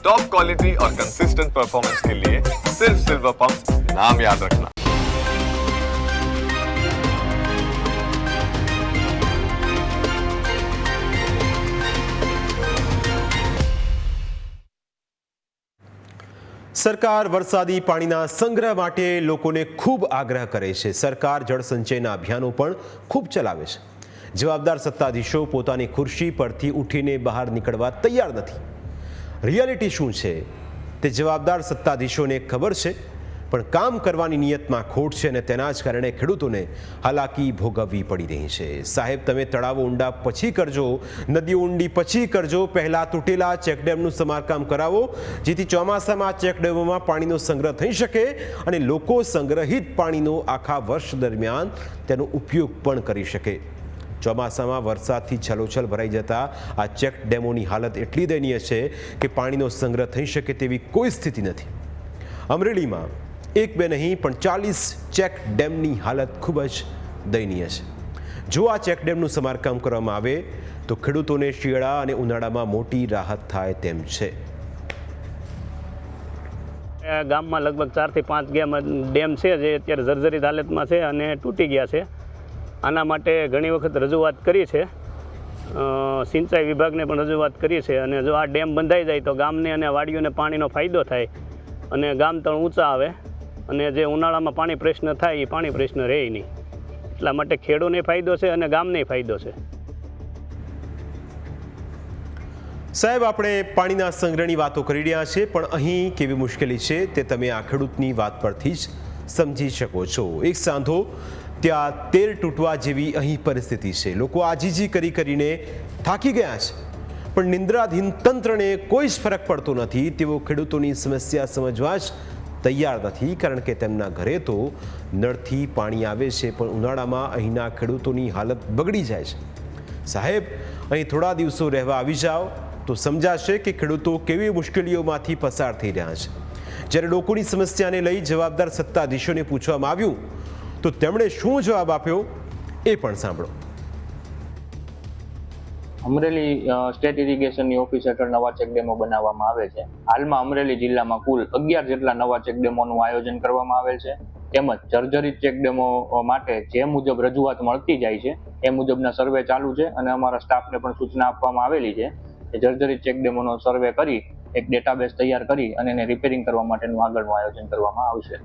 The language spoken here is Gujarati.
टॉप क्वालिटी और कंसिस्टेंट परफॉर्मेंस के लिए सिर्फ सिल्वर पंप नाम याद रखना સરકાર વરસાદી પાણીના સંગ્રહ માટે લોકોને ખૂબ આગ્રહ કરે છે સરકાર જળ સંચયના અભિયાનો પણ ખૂબ ચલાવે છે જવાબદાર સત્તાધીશો પોતાની ખુરશી પરથી ઉઠીને બહાર નીકળવા તૈયાર નથી રિયાલિટી શું છે? તે જવાબદાર સત્તાધીશોને ખબર છે, પણ કામ કરવાની નિયતમાં ખોટ છે અને તેના જ કારણે ખેડૂતોને હાલાકી ભોગવવી પડી રહી છે. સાહેબ, તમે તળાવો ઊંડા પછી કરજો, નદીઓ ઊંડી પછી કરજો, પહેલાં તૂટેલા ચેકડેમનું સમારકામ કરાવો, જેથી ચોમાસામાં ચેકડેમોમાં પાણીનો સંગ્રહ થઈ શકે અને લોકો સંગ્રહિત પાણીનો આખા વર્ષ દરમિયાન તેનો ઉપયોગ પણ કરી શકે. ચોમાસામાં વરસાદથી છલોછલ ભરાઈ જતા આ ચેક ડેમોની હાલત એટલી દયનીય છે કે પાણીનો સંગ્રહ થઈ શકે તેવી કોઈ સ્થિતિ નથી. અમરેલીમાં એક બે નહીં, પણ ચાલીસ ચેક ડેમની હાલત ખૂબ જ દયનીય છે. જો આ ચેક ડેમનું સમારકામ કરવામાં આવે, તો ખેડૂતોને શિયાળા અને ઉનાળામાં મોટી રાહત થાય તેમ છે. ગામમાં લગભગ ચારથી પાંચ ગેમ ડેમ છે, જે અત્યારે જર્જરિત હાલતમાં છે અને તૂટી ગયા છે. આના માટે ઘણી વખત રજૂઆત કરી છે. સિંચાઈ વિભાગને પણ રજૂઆત કરી છે અને જો આ ડેમ બંધાઈ જાય તો ગામને અને વાડીઓને પાણીનો ફાયદો થાય અને ગામ તણ ઊંચા આવે અને જે ઉનાળામાં પાણી પ્રશ્ન થાય એ પાણી પ્રશ્ન રહે નહીં. એટલા માટે ખેડૂને ફાયદો છે અને ગામને ફાયદો છે. સાહેબ, આપણે પાણીના સંગ્રહની વાતો કરી રહ્યા છીએ, પણ અહીં કેવી મુશ્કેલી છે તે તમે આ ખેડૂતની વાત પરથી જ સમજી શકો છો. એક સાંધો ત્યાં તેર તૂટવા જેવી અહીં પરિસ્થિતિ છે. લોકો આજીજી કરી કરીને થાકી ગયા છે. પણ નિંદ્રાધીન તંત્રને કોઈ જ ફરક પડતો નથી. તેઓ ખેડૂતોની સમસ્યા સમજવા જ તૈયાર નથી. કારણ કે તેમના ઘરે તો નળથી પાણી આવે છે, પણ ઉનાળામાં અહીંના ખેડૂતોની હાલત બગડી જાય છે. સાહેબ, અહીં થોડા દિવસો રહેવા આવી જાઓ તો સમજાશે કે ખેડૂતો કેવી મુશ્કેલીઓમાંથી પસાર થઈ રહ્યા છે. જ્યારે લોકોની સમસ્યાને લઈ જવાબદાર સત્તાધીશોને પૂછવામાં આવ્યું તો તેમણે શું જવાબ આપ્યો એ પણ સાંભળો. અમરેલી સ્ટેટ ઇરિગેશનની ઓફિસ હેઠળ નવા ચેકડેમો બનાવવામાં આવે છે. હાલમાં અમરેલી જિલ્લામાં કુલ અગિયાર જેટલા નવા ચેકડેમોનું આયોજન કરવામાં આવેલ છે. તેમજ જર્જરિત ચેકડેમો માટે જે મુજબ રજૂઆત મળતી જાય છે, એ મુજબના સર્વે ચાલુ છે અને અમારા સ્ટાફને પણ સૂચના આપવામાં આવેલી છે કે જર્જરિત ચેકડેમોનો સર્વે કરી, એક ડેટાબેઝ તૈયાર કરી અને એને રિપેરિંગ કરવા માટેનું આગળનું આયોજન કરવામાં આવશે.